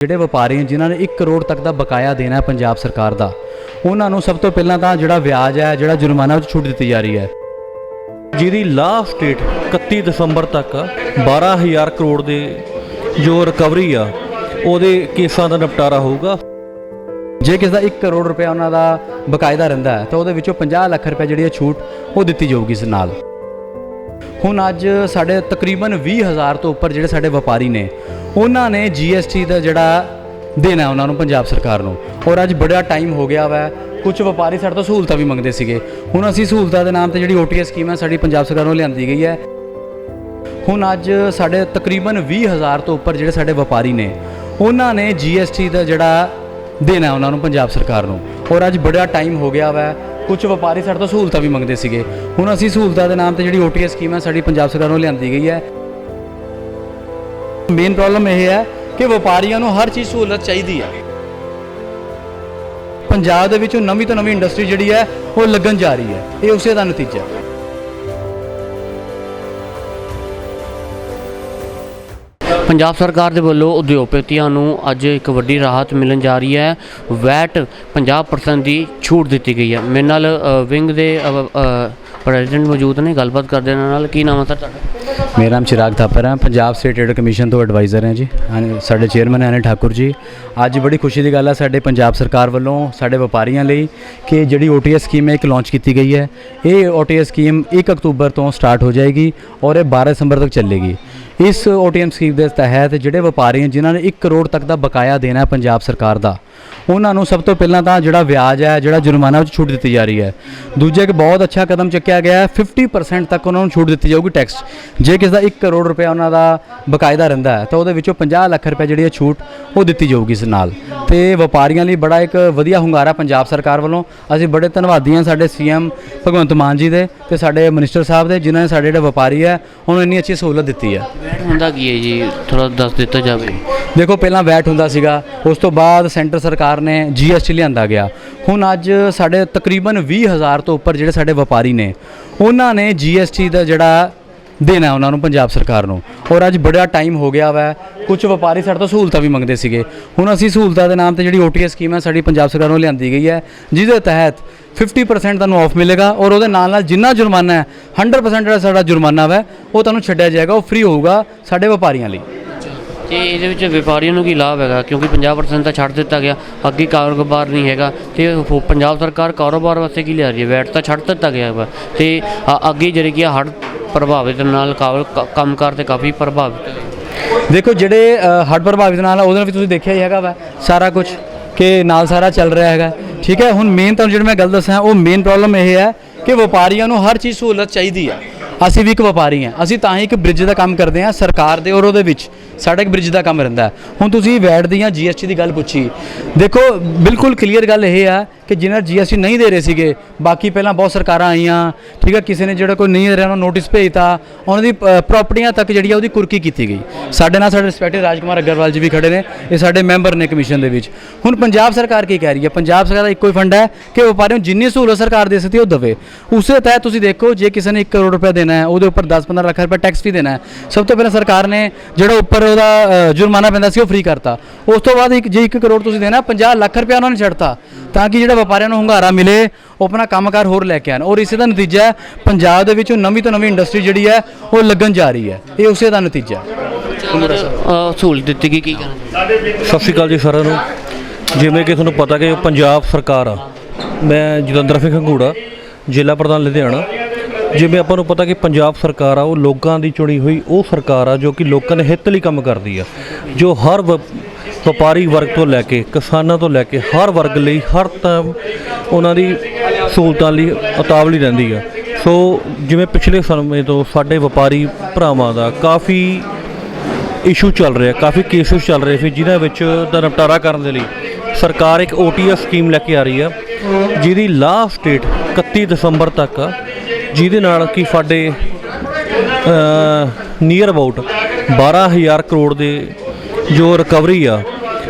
ਜਿਹੜੇ ਵਪਾਰੀ ਹੈ ਜਿਨ੍ਹਾਂ ਨੇ 1 ਕਰੋੜ ਤੱਕ ਦਾ ਬਕਾਇਆ ਦੇਣਾ ਹੈ ਪੰਜਾਬ ਸਰਕਾਰ ਦਾ, ਉਹਨਾਂ ਨੂੰ ਸਭ ਤੋਂ ਪਹਿਲਾਂ ਤਾਂ ਜਿਹੜਾ ਵਿਆਜ ਹੈ, ਜਿਹੜਾ ਜੁਰਮਾਨਾ ਵਿੱਚ ਛੂਟ ਦਿੱਤੀ ਜਾ ਰਹੀ ਹੈ। ਜਿਹਦੀ ਲਾਸਟ ਡੇਟ 31 ਦਸੰਬਰ ਤੱਕ ਆ 12000 ਕਰੋੜ ਦੇ ਜੋ ਰਿਕਵਰੀ ਆ, ਉਹਦੇ ਕੇਸਾਂ ਦਾ ਨਿਪਟਾਰਾ ਹੋਊਗਾ। ਜੇ ਕਿਸੇ ਦਾ 1 ਕਰੋੜ ਰੁਪਏ ਉਹਨਾਂ ਦਾ ਬਕਾਇਦਾ ਰਹਿੰਦਾ ਹੈ, ਤਾਂ ਉਹਦੇ ਵਿੱਚੋਂ 50 ਲੱਖ ਰੁਪਏ ਜਿਹੜੀ ਹੈ ਛੂਟ, ਉਹ ਦਿੱਤੀ ਜਾਊਗੀ ਇਸ ਨਾਲ। ਹੁਣ ਅੱਜ ਸਾਡੇ ਤਕਰੀਬਨ 20000 ਤੋਂ ਉੱਪਰ ਜਿਹੜੇ ਸਾਡੇ ਵਪਾਰੀ ਨੇ, ਉਹਨਾਂ ਨੇ GST ਦਾ ਜਿਹੜਾ ਦੇਣਾ ਉਹਨਾਂ ਨੂੰ ਪੰਜਾਬ ਸਰਕਾਰ ਨੂੰ। ਔਰ ਅੱਜ ਬੜਾ ਟਾਈਮ ਹੋ ਗਿਆ ਵਾ। ਕੁਝ ਵਪਾਰੀ ਸਾਡੇ ਤੋਂ ਸਹੂਲਤਾਂ ਵੀ ਮੰਗਦੇ ਸੀਗੇ। ਹੁਣ ਅਸੀਂ ਸਹੂਲਤਾਂ ਦੇ ਨਾਮ ਤੇ ਜਿਹੜੀ OTS ਸਕੀਮ ਹੈ, ਸਾਡੀ ਪੰਜਾਬ ਸਰਕਾਰ ਨੂੰ ਲਿਆਂਦੀ ਗਈ ਹੈ। ਹੁਣ ਅੱਜ ਸਾਡੇ ਤਕਰੀਬਨ 20000 ਤੋਂ ਉੱਪਰ ਜਿਹੜੇ ਸਾਡੇ ਵਪਾਰੀ ਨੇ, ਉਹਨਾਂ ਨੇ GST ਦਾ ਜਿਹੜਾ ਦੇਣਾ ਉਹਨਾਂ ਨੂੰ ਪੰਜਾਬ ਸਰਕਾਰ ਨੂੰ। ਔਰ ਅੱਜ ਬੜਾ ਟਾਈਮ ਹੋ ਗਿਆ ਵਾ। ਕੁਝ ਵਪਾਰੀ ਸਾਡੇ ਤੋਂ ਸਹੂਲਤਾਂ ਵੀ ਮੰਗਦੇ ਸੀਗੇ। ਹੁਣ ਅਸੀਂ ਸਹੂਲਤਾਂ ਦੇ ਨਾਮ ਤੇ ਜਿਹੜੀ OTS ਸਕੀਮ ਹੈ ਸਾਡੀ ਪੰਜਾਬ ਸਰਕਾਰ ਨੂੰ ਲਿਆਂਦੀ ਗਈ ਹੈ। ਮੇਨ ਪ੍ਰੋਬਲਮ ਇਹ ਹੈ ਕਿ ਵਪਾਰੀਆਂ ਨੂੰ ਹਰ ਚੀਜ਼ ਸਹੂਲਤ ਚਾਹੀਦੀ ਹੈ। ਪੰਜਾਬ ਦੇ ਵਿੱਚੋਂ ਨਵੀਂ ਤੋਂ ਨਵੀਂ ਇੰਡਸਟਰੀ ਜਿਹੜੀ ਹੈ, ਉਹ ਲੱਗਣ ਜਾ ਰਹੀ ਹੈ। ਇਹ ਉਸੇ ਦਾ ਨਤੀਜਾ। ਹੈ ਪੰਜਾਬ ਸਰਕਾਰ ਦੇ ਵੱਲੋਂ ਉਦਯੋਗਪਤੀਆਂ ਨੂੰ ਅੱਜ ਇੱਕ ਵੱਡੀ ਰਾਹਤ ਮਿਲਣ ਜਾ ਰਹੀ ਹੈ। ਵੈਟ 50% ਦੀ ਛੂਟ ਦਿੱਤੀ ਗਈ ਹੈ। ਮੇਰੇ ਨਾਲ ਵਿੰਗ ਦੇ ਪ੍ਰੈਜ਼ੀਡੈਂਟ ਮੌਜੂਦ ਨੇ। ਗੱਲਬਾਤ ਕਰਦੇ ਇਹਨਾਂ ਨਾਲ। ਕੀ ਨਾਮ ਹੈ ਸਰ ਤੁਹਾਡਾ? ਮੇਰਾ ਨਾਮ ਚਿਰਾਗ ਥਾਪਰ ਹੈ। ਪੰਜਾਬ ਸਟੇਟ ਟ੍ਰੇਡ ਕਮਿਸ਼ਨ ਤੋਂ ਐਡਵਾਈਜ਼ਰ ਹਾਂ ਜੀ। ਹਾਂ, ਸਾਡੇ ਚੇਅਰਮੈਨ ਹਨ ਠਾਕੁਰ ਜੀ। ਅੱਜ ਬੜੀ ਖੁਸ਼ੀ ਦੀ ਗੱਲ ਹੈ ਸਾਡੇ ਪੰਜਾਬ ਸਰਕਾਰ ਵੱਲੋਂ ਸਾਡੇ ਵਪਾਰੀਆਂ ਲਈ ਕਿ ਜਿਹੜੀ OTS ਸਕੀਮ ਹੈ ਇੱਕ ਲਾਂਚ ਕੀਤੀ ਗਈ ਹੈ। ਇਹ OTS ਸਕੀਮ 1 ਅਕਤੂਬਰ ਤੋਂ ਸਟਾਰਟ ਹੋ ਜਾਏਗੀ ਔਰ ਇਹ 12 ਦਸੰਬਰ ਤੱਕ ਚੱਲੇਗੀ। ਇਸ OTM ਸਕੀਮ ਦੇ ਤਹਿਤ ਜਿਹੜੇ ਵਪਾਰੀ ਜਿਨ੍ਹਾਂ ਨੇ 1 ਕਰੋੜ ਤੱਕ ਦਾ ਬਕਾਇਆ ਦੇਣਾ ਹੈ ਪੰਜਾਬ ਸਰਕਾਰ ਦਾ, ਉਹਨਾਂ ਨੂੰ ਸਭ ਤੋਂ ਪਹਿਲਾਂ ਤਾਂ ਜਿਹੜਾ ਵਿਆਜ ਹੈ, ਜਿਹੜਾ ਜੁਰਮਾਨਾ ਉਹ ਛੂਟ ਦਿੱਤੀ ਜਾ ਰਹੀ ਹੈ। ਦੂਜਾ ਇੱਕ ਬਹੁਤ ਅੱਛਾ ਕਦਮ ਚੱਕਿਆ ਗਿਆ ਹੈ 50% ਤੱਕ ਉਹਨਾਂ ਨੂੰ ਛੂਟ ਦਿੱਤੀ ਜਾਊਗੀ ਟੈਕਸ ਜੇ ਕਿਸੇ ਦਾ 1 ਕਰੋੜ ਰੁਪਏ ਉਹਨਾਂ ਦਾ ਬਕਾਇਦਾ ਰਹਿੰਦਾ ਹੈ, ਤਾਂ ਉਹਦੇ ਵਿੱਚੋਂ 50 ਲੱਖ ਰੁਪਏ ਜਿਹੜੀ ਹੈ ਛੂਟ ਉਹ ਦਿੱਤੀ ਜਾਊਗੀ ਇਸ ਨਾਲ। ਤੇ ਵਪਾਰੀਆਂ ਲਈ ਬੜਾ ਇੱਕ ਵਧੀਆ ਹੁੰਗਾਰਾ ਪੰਜਾਬ ਸਰਕਾਰ ਵੱਲੋਂ। ਅਸੀਂ ਬੜੇ ਧੰਨਵਾਦੀ ਹਾਂ ਸਾਡੇ ਸੀਐਮ ਭਗਵੰਤ ਮਾਨ ਜੀ ਦੇ ਤੇ ਸਾਡੇ ਮਿਨਿਸਟਰ ਸਾਹਿਬ ਦੇ, ਜਿਨ੍ਹਾਂ ਨੇ ਸਾਡੇ ਜਿਹੜੇ ਵਪਾਰੀ ਹੈ, ਉਹਨੂੰ ਇੰਨੀ ਅੱਛੀ ਸਹੂਲਤ ਦਿੱਤੀ ਹੈ। ਵੈਟ ਹੁੰਦਾ ਕੀ ਹੈ ਜੀ? ਥੋੜਾ ਦੱਸ ਦਿੱਤਾ ਜਾਵੇ। ਦੇਖੋ, ਪਹਿਲਾਂ ਵੈਟ ਹੁੰਦਾ ਸੀਗਾ, ਉਸ ਤੋਂ ਬਾਅਦ ਸੈਂਟਰ ਸਰਕਾਰ ਨੇ GST ਲਿਆਂਦਾ ਗਿਆ। ਹੁਣ ਅੱਜ ਸਾਡੇ ਤਕਰੀਬਨ 20000 ਤੋਂ ਉੱਪਰ ਜਿਹੜੇ ਸਾਡੇ ਵਪਾਰੀ ਨੇ, ਉਹਨਾਂ ਨੇ GST ਦਾ ਜਿਹੜਾ ਦੇਣਾ ਉਹਨਾਂ ਨੂੰ, ਪੰਜਾਬ ਸਰਕਾਰ ਨੂੰ। ਔਰ ਅੱਜ ਬੜਾ ਟਾਈਮ ਹੋ ਗਿਆ ਵਾ ਕੁਝ ਵਪਾਰੀ ਸਾਡੇ ਤੋਂ ਸਹੂਲਤਾਂ ਵੀ ਮੰਗਦੇ ਸੀਗੇ। ਹੁਣ ਅਸੀਂ ਸਹੂਲਤਾਂ ਦੇ ਨਾਮ ਤੇ ਜਿਹੜੀ OTS ਸਕੀਮ ਹੈ, ਸਾਡੀ ਪੰਜਾਬ ਸਰਕਾਰ ਨੂੰ ਲਿਆਂਦੀ ਗਈ ਹੈ, ਜਿਹਦੇ ਤਹਿਤ 50% ਤੁਹਾਨੂੰ ਆਫ ਮਿਲੇਗਾ ਔਰ ਉਹਦੇ ਨਾਲ ਨਾਲ ਜਿੰਨਾ ਜੁਰਮਾਨਾ ਹੈ 100% ਜਿਹੜਾ ਸਾਡਾ ਜੁਰਮਾਨਾ ਵਾ, ਉਹ ਤੁਹਾਨੂੰ ਛੱਡਿਆ ਜਾਏਗਾ, ਉਹ ਫ੍ਰੀ ਹੋਊਗਾ ਸਾਡੇ ਵਪਾਰੀਆਂ ਲਈ। ਤੇ ਇਹਦੇ ਵਿੱਚ ਵਪਾਰੀਆਂ ਨੂੰ ਕੀ ਲਾਭ ਹੈਗਾ? ਕਿਉਂਕਿ 50% ਤਾਂ ਛੱਡ ਦਿੱਤਾ ਗਿਆ, ਅੱਗੇ ਕਾਰੋਬਾਰ ਨਹੀਂ ਹੈਗਾ। ਤੇ ਪੰਜਾਬ ਸਰਕਾਰ ਕਾਰੋਬਾਰ ਵਾਸਤੇ ਕੀ ਲਿਆ ਰਹੀ ਹੈ? ਵੈਟ ਤਾਂ ਛੱਡ ਦਿੱਤਾ ਗਿਆ ਵਾ। ਤੇ ਅ- ਅੱਗੇ ਜਿਹੜੇ ਕੀ ਹੜ ਪ੍ਰਭਾਵਿਤ ਨਾਲ ਕਾਬਲ ਕ- ਕੰਮਕਾਰ ਤੇ ਕਾਫੀ ਪ੍ਰਭਾਵਿਤ ਦੇਖੋ ਜਿਹੜੇ ਅ, ਹੜ੍ਹ ਪ੍ਰਭਾਵਿਤ ਨਾਲ ਆ, ਉਹਦੇ ਨਾਲ ਵੀ ਤੁਸੀਂ ਦੇਖਿਆ ਹੀ ਹੈਗਾ ਵਾ ਸਾਰਾ ਕੁਝ ਕਿ ਨਾਲ ਸਾਰਾ ਚੱਲ ਰਿਹਾ ਹੈਗਾ। ਠੀਕ ਹੈ ਹੁਣ ਮੇਨ ਤੁਹਾਨੂੰ ਜਿਹੜੀ ਮੈਂ ਗੱਲ ਦੱਸਾਂ ਉਹ ਮੇਨ ਪ੍ਰੋਬਲਮ ਇਹ ਹੈ ਕਿ ਵਪਾਰੀਆਂ ਨੂੰ ਹਰ ਚੀਜ਼ ਸਹੂਲਤ ਚਾਹੀਦੀ ਹੈ ਅਸੀਂ ਵੀ ਇੱਕ ਵਪਾਰੀ ਹਾਂ ਅਸੀਂ ਤਾਂ ਹੀ ਇੱਕ ਬ੍ਰਿਜ ਦਾ ਕੰਮ ਕਰਦੇ ਹਾਂ ਸਰਕਾਰ ਦੇ ਔਰ ਉਹਦੇ ਵਿੱਚ ਸਾਡਾ ਇੱਕ ਬ੍ਰਿਜ ਦਾ ਕੰਮ ਰਹਿੰਦਾ। ਹੁਣ ਤੁਸੀਂ ਵੈਟ ਦੀ ਜਾਂ GST ਦੀ ਗੱਲ ਪੁੱਛੀ ਦੇਖੋ ਬਿਲਕੁਲ ਕਲੀਅਰ ਗੱਲ ਇਹ ਆ ਕਿ ਜਿਨ੍ਹਾਂ GST ਨਹੀਂ ਦੇ ਰਹੇ ਸੀਗੇ, ਬਾਕੀ ਪਹਿਲਾਂ ਬਹੁਤ ਸਰਕਾਰਾਂ ਆਈਆਂ, ਠੀਕ ਹੈ, ਕਿਸੇ ਨੇ ਜਿਹੜਾ ਕੋਈ ਨਹੀਂ ਦੇ ਰਿਹਾ ਨੂੰ ਨੋਟਿਸ ਭੇਜਤਾ, ਉਹਨਾਂ ਦੀ ਪ੍ਰਾਪਰਟੀਆਂ ਤੱਕ ਜਿਹੜੀ ਆ ਉਹਦੀ ਕੁਰਕੀ ਕੀਤੀ ਗਈ। ਸਾਡੇ ਨਾਲ ਸਾਡੇ ਰਿਸਪੈਕਟਡ ਰਾਜਕੁਮਾਰ ਅਗਰਵਾਲ ਜੀ ਵੀ ਖੜੇ ਨੇ, ਇਹ ਸਾਡੇ ਮੈਂਬਰ ਨੇ ਕਮਿਸ਼ਨ ਦੇ ਵਿੱਚ। ਹੁਣ ਪੰਜਾਬ ਸਰਕਾਰ ਕੀ ਕਹਿ ਰਹੀ ਹੈ? ਪੰਜਾਬ ਸਰਕਾਰ ਦਾ ਇੱਕੋ ਹੀ ਫੰਡ ਹੈ ਕਿ ਵਪਾਰੀਆਂ ਨੂੰ ਜਿੰਨੀ ਸਹੂਲਤ ਸਰਕਾਰ ਦੇ ਸਕਦੀ ਉਹ ਦੇਵੇ। ਉਸੇ ਤਹਿਤ ਤੁਸੀਂ ਦੇਖੋ, ਜੇ ਕਿਸੇ ਨੇ 1 ਕਰੋੜ ਰੁਪਏ ਦੇਣਾ ਹੈ, ਉਹਦੇ ਉੱਪਰ 10-15 ਲੱਖ ਰੁਪਏ ਟੈਕਸ ਵੀ ਦੇਣਾ ਹੈ। ਸਭ ਤੋਂ ਪਹਿਲਾਂ ਸਰਕਾਰ ਨੇ ਜਿਹੜਾ ਉੱਪਰ ਉਹਦਾ ਜੁਰਮਾਨਾ ਪੈਂਦਾ ਸੀ, ਉਹ ਫ੍ਰੀ ਕਰਤਾ। ਉਸ ਤੋਂ ਬਾਅਦ ਇੱਕ, ਜੇ 1 ਕਰੋੜ ਤੁਸੀਂ ਦੇਣਾ 50 ਲੱਖ ਰੁਪਏ ਉਹਨਾਂ ਨੇ ਛੱਡਤਾ। ਤਾਂ ਕਿ ਜਿਹੜਾ ਵਪਾਰੀਆਂ ਨੂੰ ਹੁੰਗਾਰਾ ਮਿਲੇ ਉਹ ਆਪਣਾ ਕੰਮਕਾਰ ਹੋਰ ਲੈ ਕੇ ਆਣ। ਔਰ ਇਸੇ ਦਾ ਨਤੀਜਾ ਹੈ ਪੰਜਾਬ ਦੇ ਵਿੱਚੋਂ ਨਵੀਂ ਤੋਂ ਨਵੀਂ ਇੰਡਸਟਰੀ ਜਿਹੜੀ ਹੈ ਉਹ ਲੱਗਣ ਜਾ ਰਹੀ ਹੈ। ਇਹ ਉਸੇ ਦਾ ਨਤੀਜਾ ਹੈ। ਅ, ਸਹੂਲਤ ਦਿੱਤੀ ਗਈ ਕੀ ਸਤਿ ਸ਼੍ਰੀ ਅਕਾਲ ਜੀ ਸਾਰਿਆਂ ਨੂੰ। ਜਿਵੇਂ ਕਿ ਤੁਹਾਨੂੰ ਪਤਾ ਕਿ ਪੰਜਾਬ ਸਰਕਾਰ ਆ ਮੈਂ ਜਤਿੰਦਰ ਸਿੰਘ ਖੰਗੂੜਾ ਜ਼ਿਲ੍ਹਾ ਪ੍ਰਧਾਨ ਲੁਧਿਆਣਾ। ਜਿਵੇਂ ਆਪਾਂ ਨੂੰ ਪਤਾ ਕਿ ਪੰਜਾਬ ਸਰਕਾਰ ਆ ਉਹ ਲੋਕਾਂ ਦੀ ਚੁਣੀ ਹੋਈ ਉਹ ਸਰਕਾਰ ਆ ਜੋ ਕਿ ਲੋਕਾਂ ਦੇ ਹਿੱਤ ਲਈ ਕੰਮ ਕਰਦੀ ਆ। ਜੋ ਹਰ ਵ- ਵਪਾਰੀ ਵਰਗ ਤੋਂ ਲੈ ਕੇ ਕਿਸਾਨਾਂ ਤੋਂ ਲੈ ਕੇ ਹਰ ਵਰਗ ਲਈ ਹਰ ਟਾਈਮ ਉਹਨਾਂ ਦੀ ਸਹੂਲਤਾਂ ਲਈ ਉਤਾਵਲੀ ਰਹਿੰਦੀ ਆ। ਸੋ ਜਿਵੇਂ ਪਿਛਲੇ ਸਮੇਂ ਤੋਂ ਸਾਡੇ ਵਪਾਰੀ ਭਰਾਵਾਂ ਦਾ ਕਾਫੀ ਇਸ਼ੂ ਚੱਲ ਰਿਹਾ, ਕਾਫੀ ਕੇਸਿਸ ਚੱਲ ਰਹੇ ਸੀ, ਜਿਨ੍ਹਾਂ ਵਿੱਚ ਦਾ ਨਿਪਟਾਰਾ ਕਰਨ ਦੇ ਲਈ ਸਰਕਾਰ ਇੱਕ OTS ਸਕੀਮ ਲੈ ਕੇ ਆ ਰਹੀ ਆ, ਜਿਹਦੀ ਲਾਸਟ ਡੇਟ 31 ਦਸੰਬਰ ਤੱਕ ਆ, ਜਿਹਦੇ ਨਾਲ ਕਿ ਸਾਡੇ ਨੀਅਰ ਅਬਾਊਟ 12000 ਕਰੋੜ ਦੇ ਜੋ ਰਿਕਵਰੀ ਆ,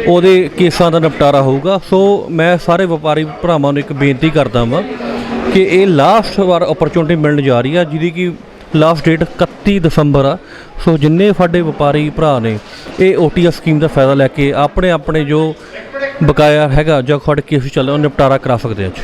ਉਹਦੇ ਕੇਸਾਂ ਦਾ ਨਿਪਟਾਰਾ ਹੋਊਗਾ। ਸੋ ਮੈਂ ਸਾਰੇ ਵਪਾਰੀ ਭਰਾਵਾਂ ਨੂੰ ਇੱਕ ਬੇਨਤੀ ਕਰਦਾ ਵਾਂ ਕਿ ਇਹ ਲਾਸਟ ਵਾਰ ਓਪਰਚੁਨਿਟੀ ਮਿਲਣ ਜਾ ਰਹੀ ਆ, ਜਿਹਦੀ ਕਿ ਲਾਸਟ ਡੇਟ 31 ਦਸੰਬਰ ਆ। ਸੋ ਜਿੰਨੇ ਸਾਡੇ ਵਪਾਰੀ ਭਰਾ ਨੇ, ਇਹ ਓਟੀਐਸ ਸਕੀਮ ਦਾ ਫਾਇਦਾ ਲੈ ਕੇ ਆਪਣੇ ਆਪਣੇ ਜੋ ਬਕਾਇਆ ਹੈਗਾ ਜਾਂ ਖੜ ਕੇਸ ਚੱਲ ਉਹ ਨਿਪਟਾਰਾ ਕਰਾ ਸਕਦੇ ਆ ਜੀ